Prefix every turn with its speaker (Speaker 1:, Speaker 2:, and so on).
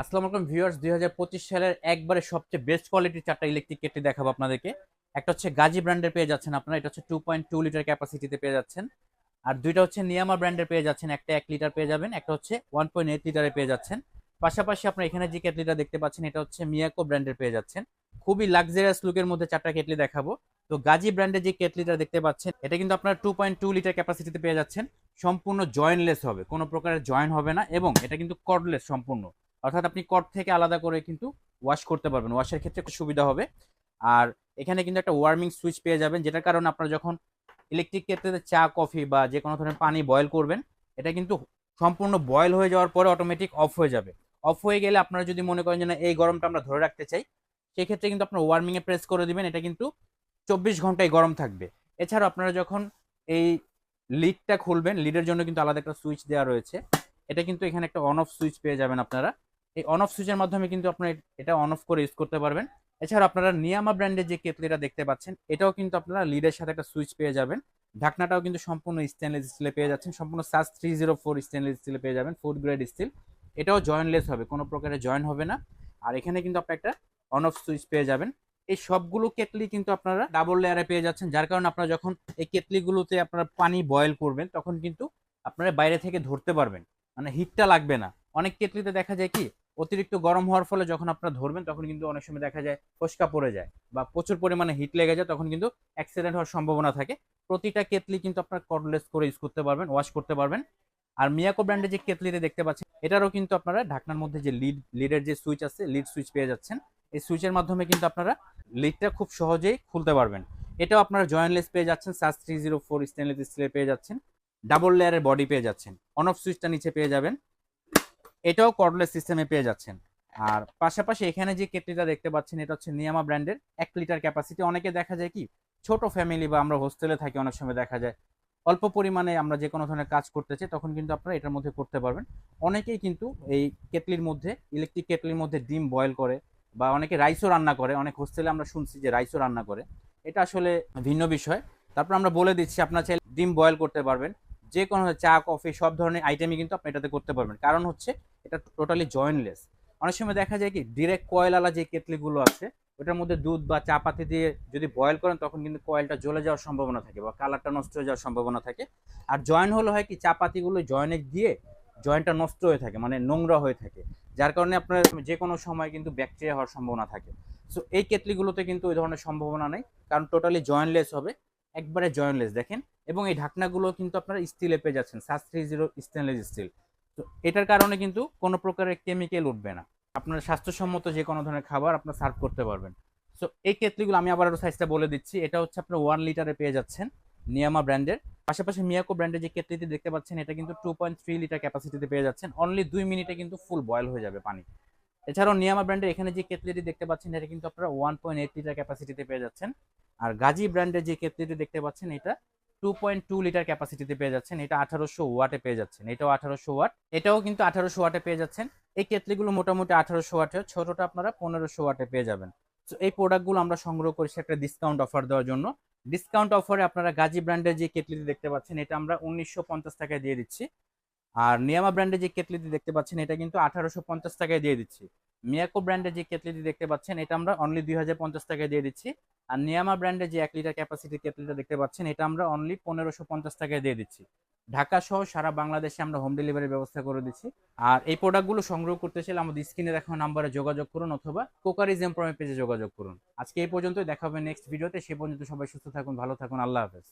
Speaker 1: আসসালামু আলাইকুম ভিউয়ার্স, দুই হাজার পঁচিশ সালের একবারে সবচেয়ে বেস্ট কোয়ালিটির চারটা ইলেকট্রিক কেটলি দেখাবো আপনাদেরকে। একটা হচ্ছে গাজী ব্র্যান্ডের পেয়ে যাচ্ছেন আপনারা, এটা হচ্ছে টু পয়েন্ট টু লিটার ক্যাপাসিটিতে পেয়ে যাচ্ছেন। আর দুইটা হচ্ছে নিয়ামা ব্র্যান্ডের পেয়ে যাচ্ছেন, একটা এক লিটার পেয়ে যাবেন, একটা হচ্ছে ওয়ান পয়েন্ট এইট লিটারে পেয়ে যাচ্ছেন। পাশাপাশি আপনার এখানে যে কেটলিটা দেখতে পাচ্ছেন, এটা হচ্ছে মিয়াকো ব্র্যান্ডের পেয়ে যাচ্ছেন। খুবই লাক্সারিয়াস লুকের মধ্যে চারটা কেটলি দেখাবো। তো গাজী ব্র্যান্ডের যে কেটলিটা দেখতে পাচ্ছেন, এটা কিন্তু আপনার টু পয়েন্ট টু লিটার ক্যাপাসিটিতে পেয়ে যাচ্ছেন। সম্পূর্ণ জয়েন্টলেস হবে, কোনো প্রকারের জয়েন হবে না এবং এটা কিন্তু কর্ডলেস সম্পূর্ণ। অর্থাৎ আপনি কট থেকে আলাদা করে কিন্তু ওয়াশ করতে পারবেন। ওয়াশের ক্ষেত্রে খুব সুবিধা হবে। আর এখানে কিন্তু একটা ওয়ার্মিং সুইচ পেয়ে যাবেন, যেটার কারণে আপনারা যখন ইলেকট্রিক ক্ষেত্রে চা কফি বা যে কোনো ধরনের পানি বয়েল করবেন, এটা কিন্তু সম্পূর্ণ বয়েল হয়ে যাওয়ার পরে অটোমেটিক অফ হয়ে যাবে। অফ হয়ে গেলে আপনারা যদি মনে করেন যে না, এই গরমটা আমরা ধরে রাখতে চাই, সেক্ষেত্রে কিন্তু আপনার ওয়ার্মিংয়ে প্রেস করে দিবেন। এটা কিন্তু চব্বিশ ঘন্টায় গরম থাকবে। এছাড়াও আপনারা যখন এই লিডটা খুলবেন লিডের জন্য কিন্তু আলাদা একটা সুইচ দেওয়া রয়েছে। এটা কিন্তু এখানে একটা অন অফ সুইচ পেয়ে যাবেন আপনারা। এই অন অফ সুইচের মাধ্যমে কিন্তু আপনারা এটা অন অফ করে ইউজ করতে পারবেন। এছাড়া আপনারা নিয়ামা ব্র্যান্ডের যে কেতলিটা দেখতে পাচ্ছেন, এটাও কিন্তু আপনারা লিডের সাথে একটা সুইচ পেয়ে যাবেন। ঢাকনাটাও কিন্তু সম্পূর্ণ স্টেনলেস স্টিলে পেয়ে যাচ্ছেন, সম্পূর্ণ SUS three zero four stainless স্টিলে পেয়ে যাবেন ফুড গ্রেড স্টিল এটাও জয়েনলেস হবে, কোনো প্রকারে জয়েন হবে না। আর এখানে কিন্তু আপনি একটা অন অফ সুইচ পেয়ে যাবেন। এই সবগুলো কেটলি কিন্তু আপনারা ডাবল লেয়ারে পেয়ে যাচ্ছেন, যার কারণে আপনারা যখন এই কেটলিগুলোতে আপনারা পানি বয়েল করবেন, তখন কিন্তু আপনারা বাইরে থেকে ধরতে পারবেন। মানে হিটটা লাগবে না। অনেক কেটলিতে দেখা যায় কি অতিরিক্ত গরম হওয়ার ফলে যখন আপনারা ধরবেন, তখন কিন্তু অনেক সময় দেখা যায় ফসকা পড়ে যায় বা প্রচুর পরিমাণে হিট লেগে যায়, তখন কিন্তু অ্যাক্সিডেন্ট হওয়ার সম্ভাবনা থাকে। প্রতিটা কেতলি কিন্তু আপনারা কর্ডলেস করে ইউজ করতে পারবেন ওয়াশ করতে পারবেন। আর মিয়াকো ব্র্যান্ডের যে কেটলিতে দেখতে পাচ্ছেন, এটারও কিন্তু আপনারা ঢাকনার মধ্যে যে লিড লিডের যে সুইচ আছে লিড সুইচ পেয়ে যাচ্ছেন। এই সুইচের মাধ্যমে কিন্তু আপনারা লিডটা খুব সহজেই খুলতে পারবেন। এটাও আপনারা জয়েন্টলেস পেয়ে যাচ্ছেন SUS three zero four stainless স্টিলের পেয়ে যাচ্ছেন। ডাবল লেয়ারের বডি পেয়ে যাচ্ছেন। অন অফ সুইচটা নিচে পেয়ে যাবেন। এটাও কর্ডলেস সিস্টেমে পেয়ে যাচ্ছেন। আর পাশাপাশি এখানে যে কেটলিটা দেখতে পাচ্ছেন, এটা হচ্ছে নিয়ামা ব্র্যান্ডের এক লিটার ক্যাপাসিটি অনেকে দেখা যায় কি, ছোট ফ্যামিলি বা আমরা হোস্টেলে থাকি, অনেক সময় দেখা যায়, অল্প পরিমাণে আমরা যে কোনো ধরনের কাজ করতে চাই, তখন কিন্তু আপনারা এটার মধ্যে করতে পারবেন। অনেকেই কিন্তু এই কেটলির মধ্যে ইলেকট্রিক কেটলির মধ্যে ডিম বয়েল করে বা অনেকে রাইসও রান্না করে। অনেক হোস্টেলে আমরা শুনছি যে রাইসও রান্না করে। এটা আসলে ভিন্ন বিষয়। তারপর আমরা বলে দিচ্ছি, আপনার চাইলে ডিম বয়েল করতে পারবেন। যে কোনো চা, কফি, সব ধরনের আইটেমই কিন্তু আপনি এটাতে করতে পারবেন। কারণ হচ্ছে এটা টোটালি জয়েন্টলেস অনেক সময় দেখা যায় কি ডিরেক্ট কয়েলালা যে কেটলিগুলো আছে, ওটার মধ্যে দুধ বা চা পাতি দিয়ে যদি বয়েল করেন, তখন কিন্তু কয়েলটা জ্বলে যাওয়ার সম্ভাবনা থাকে বা কালারটা নষ্ট হয়ে যাওয়ার সম্ভাবনা থাকে। আর জয়েন হলে হয় কি, চা পাতিগুলো জয়েনে দিয়ে জয়েন্টটা নষ্ট হয়ে থাকে মানে নোংরা হয়ে থাকে। যার কারণে আপনার যে কোনো সময় কিন্তু ব্যাকটেরিয়া হওয়ার সম্ভাবনা থাকে। সো এই কেটলিগুলোতে কিন্তু ওই ধরনের সম্ভাবনা নেই। কারণ টোটালি জয়েন্টলেস হবে, একবারে জয়েন্টলেস দেখেন এবং এই ঢাকনাগুলো কিন্তু আপনারা স্টিলে পেয়ে যাচ্ছেন SUS three zero stainless steel তো এটার কারণে কিন্তু কোনো প্রকারের কেমিক্যাল উঠবে না। আপনার স্বাস্থ্যসম্মত যে কোনো ধরনের খাবার আপনার সার্ভ করতে পারবেন। সো এই কেটলিগুলো আমি আবার সাইজটা বলে দিচ্ছি। এটা হচ্ছে আপনার ওয়ান লিটারে পেয়ে যাচ্ছেন নিয়ামা ব্র্যান্ডের পাশাপাশি মিয়াকো ব্র্যান্ডের যে কেটলিটি দেখতে পাচ্ছেন, এটা কিন্তু টু পয়েন্ট থ্রি লিটার ক্যাপাসিটিতে পেয়ে যাচ্ছেন। অনলি দুই মিনিটে কিন্তু ফুল বয়েল হয়ে যাবে পানি। এছাড়াও নিয়ামা ব্র্যান্ডের এখানে যে কেটলিটি দেখতে পাচ্ছেন, এটা কিন্তু আপনারা ওয়ান পয়েন্ট এইট লিটার ক্যাপাসিটিতে পেয়ে যাচ্ছেন। আর গাজী ব্র্যান্ডের যে কেটলিটি দেখতে পাচ্ছেন, এটা টু পয়েন্ট টু লিটার ক্যাপাসিটিতে পেয়ে যাচ্ছেন, এটা আঠারোশো ওয়াটে পেয়ে যাচ্ছেন, এটাও আঠারোশো ওয়াট এটাও কিন্তু আঠারোশো ওয়াটে পেয়ে যাচ্ছেন। এই কেটলিগুলো মোটামুটি আঠারোশো ওয়াটে ছোটটা আপনারা পনেরোশো ওয়াটে পেয়ে যাবেন। তো এই প্রোডাক্টগুলো আমরা সংগ্রহ করেছি একটা ডিসকাউন্ট অফার দেওয়ার জন্য। ডিসকাউন্ট অফারে আপনারা গাজী ব্র্যান্ডের যে কেটলিটি দেখতে পাচ্ছেন, এটা আমরা উনিশশো পঞ্চাশ টাকায় দিয়ে দিচ্ছি। আর নিয়ামা ব্র্যান্ডের যে কেটলিটি দেখতে পাচ্ছেন, এটা কিন্তু আঠারোশো পঞ্চাশ টাকায় দিয়ে দিচ্ছি। মিয়াকো ব্র্যান্ডের যে কেটলিটি দেখতে পাচ্ছেন, এটা আমরা অনলি দুই হাজার পঞ্চাশ টাকায় দিয়ে দিচ্ছি। আর নিয়ামা ব্র্যান্ডের যে এক লিটার ক্যাপাসিটি কেটলিটা দেখতে পাচ্ছেন, এটা আমরা অনলি পনেরোশো পঞ্চাশ টাকায় দিয়ে দিচ্ছি। ঢাকা সহ সারা বাংলাদেশে আমরা হোম ডেলিভারির ব্যবস্থা করে দিচ্ছি। আর এই প্রোডাক্টগুলো সংগ্রহ করতে চাইলে আমাদের স্ক্রিনে দেখানো নাম্বারে যোগাযোগ করুন অথবা কোকারিজম এমপ্লয়মেন্ট পেজে যোগাযোগ করুন। আজকে এই পর্যন্তই, দেখা হবে নেক্সট ভিডিওতে সে পর্যন্ত সবাই সুস্থ থাকুন, ভালো থাকুন, আল্লাহ হাফেজ।